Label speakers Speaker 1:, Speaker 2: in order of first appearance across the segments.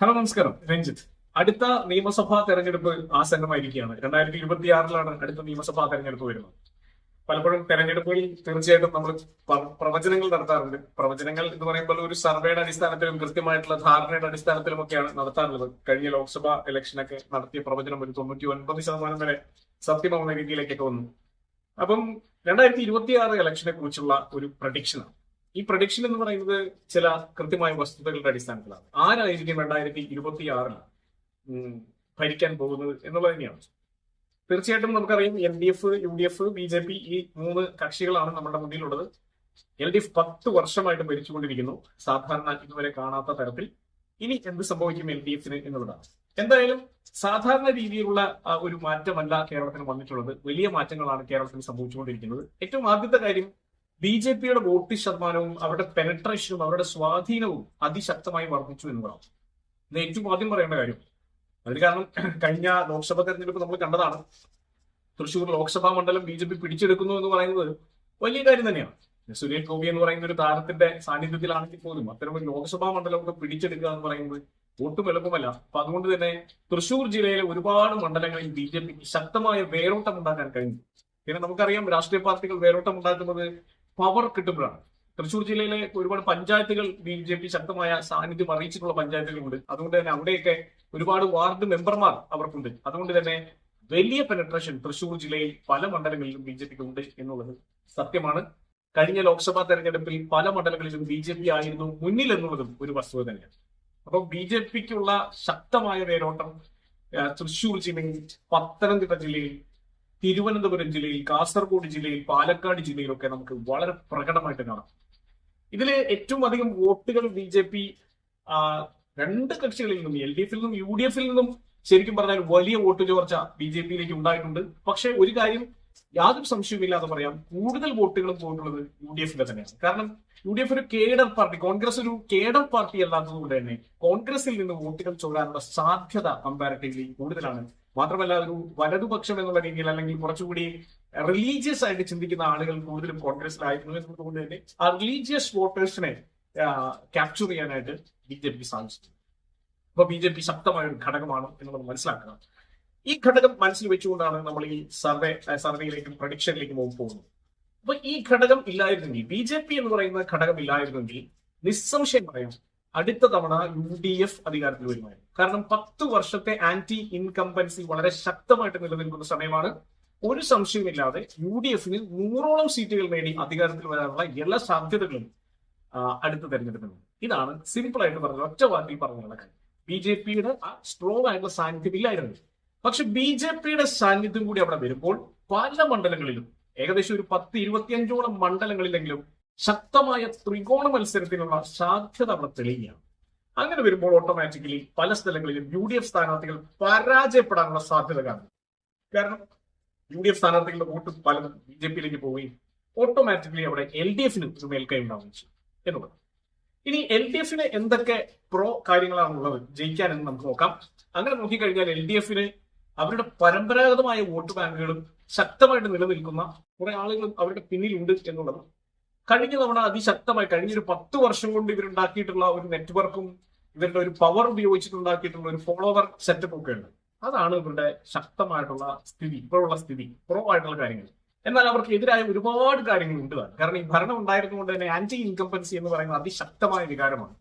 Speaker 1: Hello നമസ്കാരം. രഞ്ജിത്ത്. അടുത്ത നിയമസഭാ തെരഞ്ഞെടുപ്പ് ആസന്നമായിരിക്കുകയാണ്. രണ്ടായിരത്തി ഇരുപത്തി ആറിലാണ് അടുത്ത നിയമസഭാ തെരഞ്ഞെടുപ്പ് വരുന്നത്. പലപ്പോഴും തെരഞ്ഞെടുപ്പുകളിൽ തീർച്ചയായിട്ടും നമ്മൾ പ്രവചനങ്ങൾ നടത്താറുണ്ട്. പ്രവചനങ്ങൾ എന്ന് പറയുമ്പോൾ ഒരു സർവേയുടെ അടിസ്ഥാനത്തിലും കൃത്യമായിട്ടുള്ള ധാരണയുടെ അടിസ്ഥാനത്തിലും ഒക്കെയാണ് നടത്താറുള്ളത്. കഴിഞ്ഞ ലോക്സഭാ ഇലക്ഷനൊക്കെ നടത്തിയ പ്രവചനം ഒരു തൊണ്ണൂറ്റി ഒൻപത് ശതമാനം വരെ സത്യമാവുന്ന രീതിയിലേക്കൊക്കെ വന്നു. അപ്പം രണ്ടായിരത്തി ഇരുപത്തിയാറ് ഇലക്ഷനെ കുറിച്ചുള്ള ഒരു പ്രഡിക്ഷനാണ്. ഈ പ്രൊഡിക്ഷൻ എന്ന് പറയുന്നത് ചില കൃത്യമായ വസ്തുതകളുടെ അടിസ്ഥാനത്തിലാണ്. ആരായിരിക്കും രണ്ടായിരത്തി ഇരുപത്തി ആറിൽ ഭരിക്കാൻ പോകുന്നത് എന്നുള്ളത് തന്നെയാണ്. തീർച്ചയായിട്ടും നമുക്കറിയാം L D F U D F B J P ഈ മൂന്ന് കക്ഷികളാണ് നമ്മുടെ മുന്നിലുള്ളത്. എൽ ഡി എഫ് പത്ത് വർഷമായിട്ട് ഭരിച്ചുകൊണ്ടിരിക്കുന്നു. സാധാരണ ഇതുവരെ കാണാത്ത തരത്തിൽ. ഇനി എന്ത് സംഭവിക്കും എൽ ഡി എഫിന് എന്നുള്ളതാണ്. എന്തായാലും സാധാരണ രീതിയിലുള്ള ഒരു മാറ്റമല്ല കേരളത്തിന് വന്നിട്ടുള്ളത്. വലിയ മാറ്റങ്ങളാണ് കേരളത്തിന് സംഭവിച്ചുകൊണ്ടിരിക്കുന്നത്. ഏറ്റവും ആദ്യത്തെ കാര്യം ബി ജെ പിയുടെ വോട്ട് ശതമാനവും അവരുടെ പെനട്രേഷനും അവരുടെ സ്വാധീനവും അതിശക്തമായി വർദ്ധിച്ചു എന്നതാണ് ഇത് ഏറ്റവും ആദ്യം പറയേണ്ട കാര്യം. അതിന് കാരണം കഴിഞ്ഞ ലോക്സഭാ തെരഞ്ഞെടുപ്പ് നമ്മൾ കണ്ടതാണ്. തൃശൂർ ലോക്സഭാ മണ്ഡലം ബി ജെ പി പിടിച്ചെടുക്കുന്നു എന്ന് പറയുന്നത് വലിയ കാര്യം തന്നെയാണ്. സുരേഷ് ഗോപി എന്ന് പറയുന്ന ഒരു താരത്തിന്റെ സാന്നിധ്യത്തിലാണെങ്കിൽ പോലും അത്തരം ഒരു ലോക്സഭാ മണ്ഡലമൊക്കെ പിടിച്ചെടുക്കുക എന്ന് പറയുന്നത് ഒട്ടും എളുപ്പമല്ല. അപ്പൊ അതുകൊണ്ട് തന്നെ തൃശൂർ ജില്ലയിലെ ഒരുപാട് മണ്ഡലങ്ങളിൽ ബി ജെ പിക്ക് ശക്തമായ വേരോട്ടം ഉണ്ടാക്കാൻ കഴിഞ്ഞു. പിന്നെ നമുക്കറിയാം രാഷ്ട്രീയ പാർട്ടികൾ വേരോട്ടം ഉണ്ടാക്കുന്നത് പവർ കിട്ടുമ്പോഴാണ്. തൃശ്ശൂർ ജില്ലയിലെ ഒരുപാട് പഞ്ചായത്തുകൾ ബി ജെ പി ശക്തമായ സാന്നിധ്യം അറിയിച്ചിട്ടുള്ള പഞ്ചായത്തുകളുണ്ട്. അതുകൊണ്ട് തന്നെ അവിടെയൊക്കെ ഒരുപാട് വാർഡ് മെമ്പർമാർ അവർക്കുണ്ട്. അതുകൊണ്ട് തന്നെ വലിയ പെനട്രേഷൻ തൃശ്ശൂർ ജില്ലയിൽ പല മണ്ഡലങ്ങളിലും ബി ജെ പിക്ക് ഉണ്ട് എന്നുള്ളത് സത്യമാണ്. കഴിഞ്ഞ ലോക്സഭാ തെരഞ്ഞെടുപ്പിൽ പല മണ്ഡലങ്ങളിലും ബി ജെ പി ആയിരുന്നു മുന്നിൽ എന്നുള്ളതും ഒരു വസ്തുത തന്നെയാണ്. അപ്പോൾ ബി ജെ പിക്കുള്ള ശക്തമായ വേരോട്ടം തൃശ്ശൂർ ജില്ലയിൽ പത്തനംതിട്ട ജില്ലയിൽ തിരുവനന്തപുരം ജില്ലയിൽ കാസർഗോഡ് ജില്ലയിൽ പാലക്കാട് ജില്ലയിലൊക്കെ നമുക്ക് വളരെ പ്രകടമായിട്ട് കാണാം. ഇതിൽ ഏറ്റവും അധികം വോട്ടുകൾ ബി ജെ പി രണ്ട് കക്ഷികളിൽ നിന്നും എൽ ഡി എഫിൽ നിന്നും യു ഡി എഫിൽ നിന്നും ശരിക്കും പറഞ്ഞാൽ വലിയ വോട്ട് ചോർച്ച ബി ജെ പിയിലേക്ക് ഉണ്ടായിട്ടുണ്ട്. പക്ഷെ ഒരു കാര്യം യാതൊരു സംശയവുമില്ലാതെ പറയാം കൂടുതൽ വോട്ടുകളും പോയിട്ടുള്ളത് യു ഡി എഫിന്റെ തന്നെയാണ്. കാരണം യു ഡി എഫ് ഒരു കേഡർ പാർട്ടി കോൺഗ്രസ് ഒരു കേഡർ പാർട്ടി അല്ലാത്തത് കൊണ്ട് തന്നെ കോൺഗ്രസിൽ നിന്ന് വോട്ടുകൾ ചോരാനുള്ള സാധ്യത കമ്പാരിറ്റീവ്ലി കൂടുതലാണ്. മാത്രമല്ല ഒരു വലതുപക്ഷം എന്നുള്ള രീതിയിൽ അല്ലെങ്കിൽ കുറച്ചുകൂടി റിലീജിയസ് ആയിട്ട് ചിന്തിക്കുന്ന ആളുകൾ കൂടുതലും കോൺഗ്രസിലായിരുന്നു എന്നതുകൊണ്ട് തന്നെ ആ റിലീജിയസ് വോട്ടേഴ്സിനെ ക്യാപ്ചർ ചെയ്യാനായിട്ട് ബി ജെ പി സാധിച്ചിട്ടുണ്ട്. അപ്പൊ ബി ജെ പി ശക്തമായ ഒരു ഘടകമാണ് എന്നുള്ളത് മനസ്സിലാക്കണം. ഈ ഘടകം മനസ്സിൽ വെച്ചുകൊണ്ടാണ് നമ്മൾ ഈ സർവേ സർവേയിലേക്കും പ്രഡിക്ഷനിലേക്കും പോകുന്നത്. അപ്പൊ ഈ ഘടകം ഇല്ലായിരുന്നെങ്കിൽ ബി ജെ പി എന്ന് പറയുന്ന ഘടകം ഇല്ലായിരുന്നെങ്കിൽ നിസ്സംശയം പറയാം അടുത്ത തവണ യു ഡി എഫ് അധികാരത്തിൽ വരുമായിരുന്നു കാരണം പത്ത് വർഷത്തെ ആന്റി ഇൻകംപൻസി വളരെ ശക്തമായിട്ട് നിലനിൽക്കുന്ന സമയമാണ്. ഒരു സംശയമില്ലാതെ യു ഡി എഫിന് നൂറോളം സീറ്റുകൾ നേടി അധികാരത്തിൽ വരാനുള്ള എല്ലാ സാധ്യതകളും അടുത്ത തെരഞ്ഞെടുപ്പിനുണ്ട് ഇതാണ് സിമ്പിൾ ആയിട്ട് പറഞ്ഞത് ഒറ്റ വാക്കിൽ പറഞ്ഞുള്ള കാര്യം ബി ജെ പിയുടെ സ്ട്രോങ് ആയിട്ടുള്ള സാന്നിധ്യം ഇല്ലായിരുന്നു. പക്ഷെ ബി ജെ പിയുടെ സാന്നിധ്യം കൂടി അവിടെ വരുമ്പോൾ പല മണ്ഡലങ്ങളിലും ഏകദേശം ഒരു പത്ത് ഇരുപത്തിയഞ്ചോളം മണ്ഡലങ്ങളിലെങ്കിലും ശക്തമായ ത്രികോണ മത്സരത്തിനുള്ള സാധ്യത അവിടെ തെളിയുകയാണ്. അങ്ങനെ വരുമ്പോൾ ഓട്ടോമാറ്റിക്കലി പല സ്ഥലങ്ങളിലും യു ഡി എഫ് സ്ഥാനാർത്ഥികൾ പരാജയപ്പെടാനുള്ള സാധ്യത കാണും. കാരണം യു ഡി എഫ് സ്ഥാനാർത്ഥികളുടെ വോട്ട് പലതും ബി ജെ പിയിലേക്ക് പോവുകയും ഓട്ടോമാറ്റിക്കലി അവിടെ എൽ ഡി എഫിന് ഒരു മേൽക്കൈ ഉണ്ടാവുകയും ചെയ്യും എന്നുള്ളത്. ഇനി എൽ ഡി എഫിന് എന്തൊക്കെ പ്രോ കാര്യങ്ങളാണ് ഉള്ളത് ജയിക്കാൻ എന്ന് നമുക്ക് നോക്കാം. അങ്ങനെ നോക്കിക്കഴിഞ്ഞാൽ എൽ ഡി എഫിന് അവരുടെ പരമ്പരാഗതമായ വോട്ട് ബാങ്കുകളും ശക്തമായിട്ട് നിലനിൽക്കുന്ന കുറെ ആളുകളും അവരുടെ പിന്നിലുണ്ട് എന്നുള്ളത് കഴിഞ്ഞ തവണ അതിശക്തമായി കഴിഞ്ഞ ഒരു പത്ത് വർഷം കൊണ്ട് ഇവരുണ്ടാക്കിയിട്ടുള്ള ഒരു നെറ്റ്വർക്കും ഇവരുടെ ഒരു പവർ ഉപയോഗിച്ചിട്ടുണ്ടാക്കിയിട്ടുള്ള ഒരു ഫോളോവർ സെറ്റപ്പ് ഒക്കെ ഉണ്ട്. അതാണ് ഇവരുടെ ശക്തമായിട്ടുള്ള സ്ഥിതി ഇപ്പോഴുള്ള സ്ഥിതി പ്രോ ആയിട്ടുള്ള കാര്യങ്ങൾ. എന്നാൽ അവർക്ക് എതിരായ ഒരുപാട് കാര്യങ്ങൾ ഉണ്ട് കാരണം ഈ ഭരണം ഉണ്ടായിരുന്നുകൊണ്ട് തന്നെ ആന്റി ഇൻകംപൻസി എന്ന് പറയുന്നത് അതിശക്തമായ വികാരമാണ്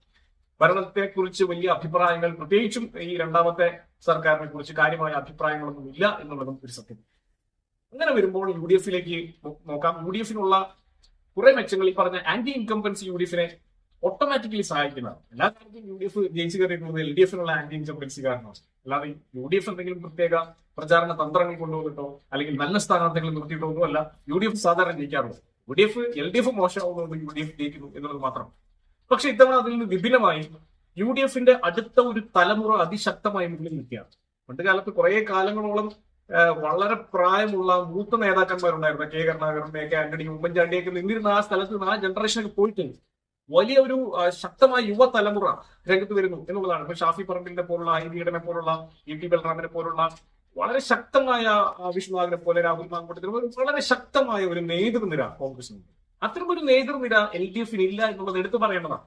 Speaker 1: ഭരണത്തെ കുറിച്ച് വലിയ അഭിപ്രായങ്ങൾ പ്രത്യേകിച്ചും ഈ രണ്ടാമത്തെ സർക്കാരിനെ കുറിച്ച് കാര്യമായ അഭിപ്രായങ്ങളൊന്നും ഇല്ല എന്നുള്ളതും ഒരു സത്യം. അങ്ങനെ വരുമ്പോൾ യു ഡി എഫിലേക്ക് നോക്കാം. യു ഡി എഫിനുള്ള കുറെ മെച്ചങ്ങൾ ഈ പറഞ്ഞ ആന്റി ഇൻകംപൻസി യു ഡി എഫിനെ ഓട്ടോമാറ്റിക്കലി സഹായിക്കുന്നതാണ്. എല്ലാ കാര്യത്തിലും യു ഡി എഫ് ജയിച്ചു കയറിയിട്ടുള്ളത് എൽ ഡി എഫിനുള്ള ആന്റി ഇൻകംപൻസി കാരണമാണ് അല്ലാതെ യു ഡി എഫ് എന്തെങ്കിലും പ്രത്യേക പ്രചാരണ തന്ത്രങ്ങൾ കൊണ്ടുവന്നിട്ടോ അല്ലെങ്കിൽ നല്ല സ്ഥാനാർത്ഥികൾ നിർത്തിയിട്ടോ ഒന്നും അല്ല യു ഡി എഫ് സാധാരണ ജയിക്കാറുള്ളത് U D F L D F മോശമാവുന്നത് U D F ജയിക്കുന്നു എന്നുള്ളത് മാത്രം. പക്ഷെ ഇത്തവണ അതിൽ നിന്ന് വിഭിന്നമായി യു ഡി എഫിന്റെ അടുത്ത ഒരു തലമുറ അതിശക്തമായി മുന്നിൽ നിൽക്കുകയാണ്. പണ്ട് കാലത്ത് കുറെ കാലങ്ങളോളം വളരെ പ്രായമുള്ള മൂത്ത നേതാക്കന്മാരുണ്ടായിരുന്നു. കെ. കരുണാകരന്റെ ഒക്കെ ആന്റണി ഉമ്മൻചാണ്ടിയൊക്കെ നിന്നിരുന്ന ആ സ്ഥലത്ത് നിന്ന് ആ ജനറേഷനൊക്കെ പോയിട്ടുണ്ട് വലിയ ഒരു ശക്തമായ യുവ തലമുറ രംഗത്ത് വരുന്നു എന്നുള്ളതാണ്. ഇപ്പൊ ഷാഫി പറമ്പിന്റെ പോലുള്ള ഐ വീടനെ പോലുള്ള ഇ ടി ബൽറാമിനെ പോലുള്ള വളരെ ശക്തമായ ആ, വിഷ്ണുനാഥിനെ പോലെ രാഹുൽ മാങ്കൂട്ടത്തിന് വളരെ ശക്തമായ ഒരു നേതൃനിര കോൺഗ്രസിന് അത്തരമൊരു നേതൃനിര എൽ ഡി എഫിന് ഇല്ല എന്നുള്ളത് എടുത്തു പറയേണ്ടതാണ്.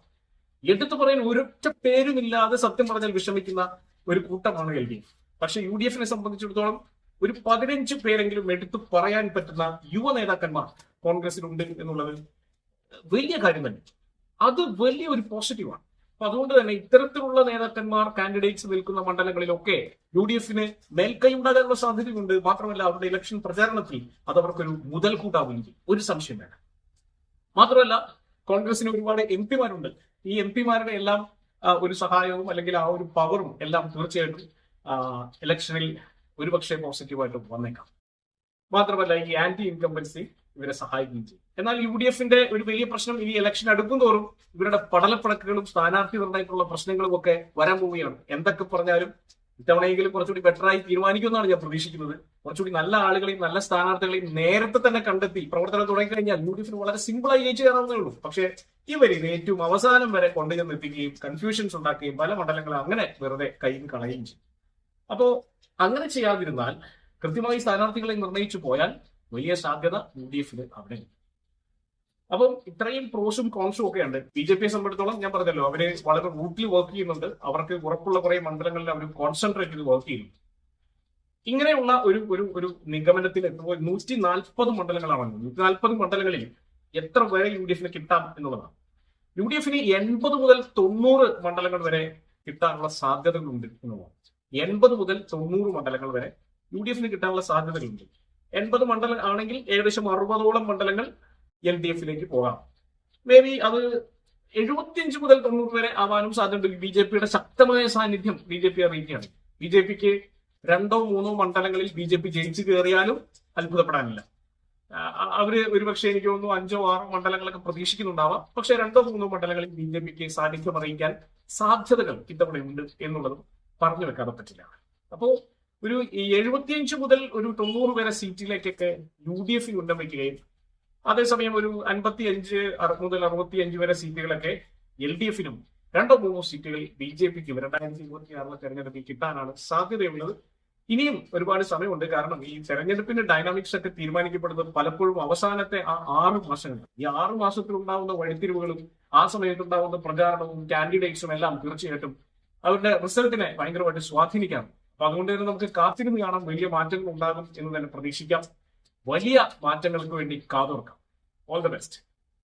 Speaker 1: എടുത്തു പറയാൻ ഒരൊറ്റ പേരുമില്ലാതെ സത്യം പറഞ്ഞാൽ വിഷമിക്കുന്ന ഒരു കൂട്ടമാണ് എൽ ഡി എഫ്. പക്ഷെ യു ഡി എഫിനെ സംബന്ധിച്ചിടത്തോളം ഒരു പതിനഞ്ച് പേരെങ്കിലും എടുത്തു പറയാൻ പറ്റുന്ന യുവ നേതാക്കന്മാർ കോൺഗ്രസിലുണ്ട് എന്നുള്ളത് വലിയ കാര്യം തന്നെ. അത് വലിയ ഒരു പോസിറ്റീവാണ്. അപ്പൊ അതുകൊണ്ട് തന്നെ ഇത്തരത്തിലുള്ള നേതാക്കന്മാർ കാൻഡിഡേറ്റ്സ് നിൽക്കുന്ന മണ്ഡലങ്ങളിലൊക്കെ യു ഡി എഫിന് മേൽക്കൈ ഉണ്ടാകാനുള്ള സാധ്യതയുണ്ട്. മാത്രമല്ല അവരുടെ ഇലക്ഷൻ പ്രചാരണത്തിൽ അത് അവർക്കൊരു മുതൽക്കൂട്ടാവുകയും ചെയ്യും ഒരു സംശയം വേണം മാത്രമല്ല കോൺഗ്രസിന് ഒരുപാട് എം പിമാരുണ്ട്. ഈ എം പിമാരുടെ എല്ലാം ഒരു സഹായവും അല്ലെങ്കിൽ ആ ഒരു പവറും എല്ലാം തീർച്ചയായിട്ടും ഇലക്ഷനിൽ ഒരുപക്ഷെ പോസിറ്റീവായിട്ട് വന്നേക്കാം. മാത്രമല്ല ഈ ആന്റി ഇൻകംബൻസി ഇവരെ സഹായിക്കുകയും ചെയ്യും. എന്നാൽ യു ഡി എഫിന്റെ ഒരു വലിയ പ്രശ്നം ഇനി ഇലക്ഷൻ അടുക്കും തോറും ഇവരുടെ പടലപ്പിണക്കുകളും സ്ഥാനാർത്ഥി നിർണയത്തിലുള്ള പ്രശ്നങ്ങളും ഒക്കെ വരാൻ പോവുകയാണ്. എന്തൊക്കെ പറഞ്ഞാലും ഇത്തവണയെങ്കിലും കുറച്ചുകൂടി ബെറ്ററായി തീരുമാനിക്കുമെന്നാണ് ഞാൻ പ്രതീക്ഷിക്കുന്നത്. കുറച്ചുകൂടി നല്ല ആളുകളെയും നല്ല സ്ഥാനാർത്ഥികളെയും നേരത്തെ തന്നെ കണ്ടെത്തി പ്രവർത്തനം തുടങ്ങിക്കഴിഞ്ഞാൽ യു ഡി എഫിന് വളരെ സിമ്പിളായി ജയിച്ചു കയറാവുന്നേ ഉള്ളൂ. പക്ഷേ ഇവരിത് ഏറ്റവും അവസാനം വരെ കൊണ്ടുചെന്നെത്തിക്കുകയും കൺഫ്യൂഷൻസ് ഉണ്ടാക്കുകയും പല മണ്ഡലങ്ങളും അങ്ങനെ വെറുതെ കയ്യിൽ കളയുകയും ചെയ്യും. അപ്പോ അങ്ങനെ ചെയ്യാതിരുന്നാൽ കൃത്യമായി സ്ഥാനാർത്ഥികളെ നിർണയിച്ചു പോയാൽ വലിയ സാധ്യത യു ഡി എഫിന് അവിടെ. അപ്പം ഇത്രയും പ്രോസും കോൺസും ഒക്കെ ഉണ്ട്. ബി ജെ പിയെ സംബന്ധിച്ചിടത്തോളം ഞാൻ പറഞ്ഞല്ലോ അവർ വളരെ റൂട്ടിൽ വർക്ക് ചെയ്യുന്നുണ്ട്. അവർക്ക് ഉറപ്പുള്ള കുറെ മണ്ഡലങ്ങളിൽ അവർ കോൺസെൻട്രേറ്റ് ചെയ്ത് വർക്ക് ചെയ്യുന്നു ഇങ്ങനെയുള്ള ഒരു ഒരു ഒരു നിഗമനത്തിൽ എത്തുമ്പോൾ നൂറ്റി നാൽപ്പത് മണ്ഡലങ്ങളാണ് നൂറ്റി നാൽപ്പത് മണ്ഡലങ്ങളിൽ എത്ര വരെ യു ഡി എഫിന് കിട്ടാം എന്നുള്ളതാണ്. യു ഡി എഫിന് എൺപത് മുതൽ തൊണ്ണൂറ് മണ്ഡലങ്ങൾ വരെ കിട്ടാനുള്ള സാധ്യതകളുണ്ട് എന്നുള്ളതാണ്. എൺപത് മുതൽ തൊണ്ണൂറ് മണ്ഡലങ്ങൾ വരെ യു ഡി എഫിന് കിട്ടാനുള്ള സാധ്യതകളുണ്ട്. എൺപത് മണ്ഡലം ആണെങ്കിൽ ഏകദേശം അറുപതോളം മണ്ഡലങ്ങൾ എൽ ഡി എഫിലേക്ക് പോകാം. മേ ബി അത് എഴുപത്തിയഞ്ച് മുതൽ തൊണ്ണൂറ് വരെ ആവാനും സാധ്യതയുണ്ട്. ബി ജെ പിയുടെ ശക്തമായ സാന്നിധ്യം ബി ജെ പി അറിയിക്കുകയാണ്. ബി ജെ പിക്ക് രണ്ടോ മൂന്നോ മണ്ഡലങ്ങളിൽ ബി ജെ പി ജയിച്ചു കയറിയാലും അത്ഭുതപ്പെടാനില്ല. അവർ ഒരുപക്ഷെ എനിക്ക് തോന്നുന്നു അഞ്ചോ ആറോ മണ്ഡലങ്ങളൊക്കെ പ്രതീക്ഷിക്കുന്നുണ്ടാവാം. പക്ഷെ രണ്ടോ മൂന്നോ മണ്ഡലങ്ങളിൽ ബി ജെ പിക്ക് സാന്നിധ്യം അറിയിക്കാൻ സാധ്യതകൾ ഇത്തവണയുണ്ട് എന്നുള്ളതും പറഞ്ഞു വെക്കാതെ പറ്റില്ല. അപ്പോ ഒരു എഴുപത്തിയഞ്ച് മുതൽ ഒരു തൊണ്ണൂറ് വരെ സീറ്റിലേക്കൊക്കെ യു ഡി എഫ് ഉന്നം വയ്ക്കുകയും അതേസമയം ഒരു അൻപത്തി അഞ്ച് മുതൽ അറുപത്തി അഞ്ച് വരെ സീറ്റുകളൊക്കെ എൽ ഡി എഫിനും രണ്ടോ മൂന്നോ സീറ്റുകൾ ബി ജെ പിക്കും രണ്ടായിരത്തി ഇരുപത്തി ആറിലെ തെരഞ്ഞെടുപ്പിൽ കിട്ടാനാണ് സാധ്യതയുള്ളത്. ഇനിയും ഒരുപാട് സമയമുണ്ട്. കാരണം ഈ തെരഞ്ഞെടുപ്പിന്റെ ഡൈനാമിക്സ് ഒക്കെ തീരുമാനിക്കപ്പെടുന്നത് പലപ്പോഴും അവസാനത്തെ ആ ആറ് മാസങ്ങൾ ഈ ആറ് മാസത്തിൽ ഉണ്ടാവുന്ന വഴിത്തിരിവുകളും ആ സമയത്തുണ്ടാവുന്ന പ്രചാരണവും കാൻഡിഡേറ്റ്സും എല്ലാം തീർച്ചയായിട്ടും അവരുടെ റിസൾട്ടിനെ ഭയങ്കരമായിട്ട് സ്വാധീനിക്കാം. അപ്പൊ അതുകൊണ്ട് തന്നെ നമുക്ക് കാത്തിരുന്ന് കാണാം. വലിയ മാറ്റങ്ങൾ ഉണ്ടാകും എന്ന് തന്നെ പ്രതീക്ഷിക്കാം. വലിയ മാറ്റങ്ങൾക്ക് വേണ്ടി കാതോർക്കാം. All the best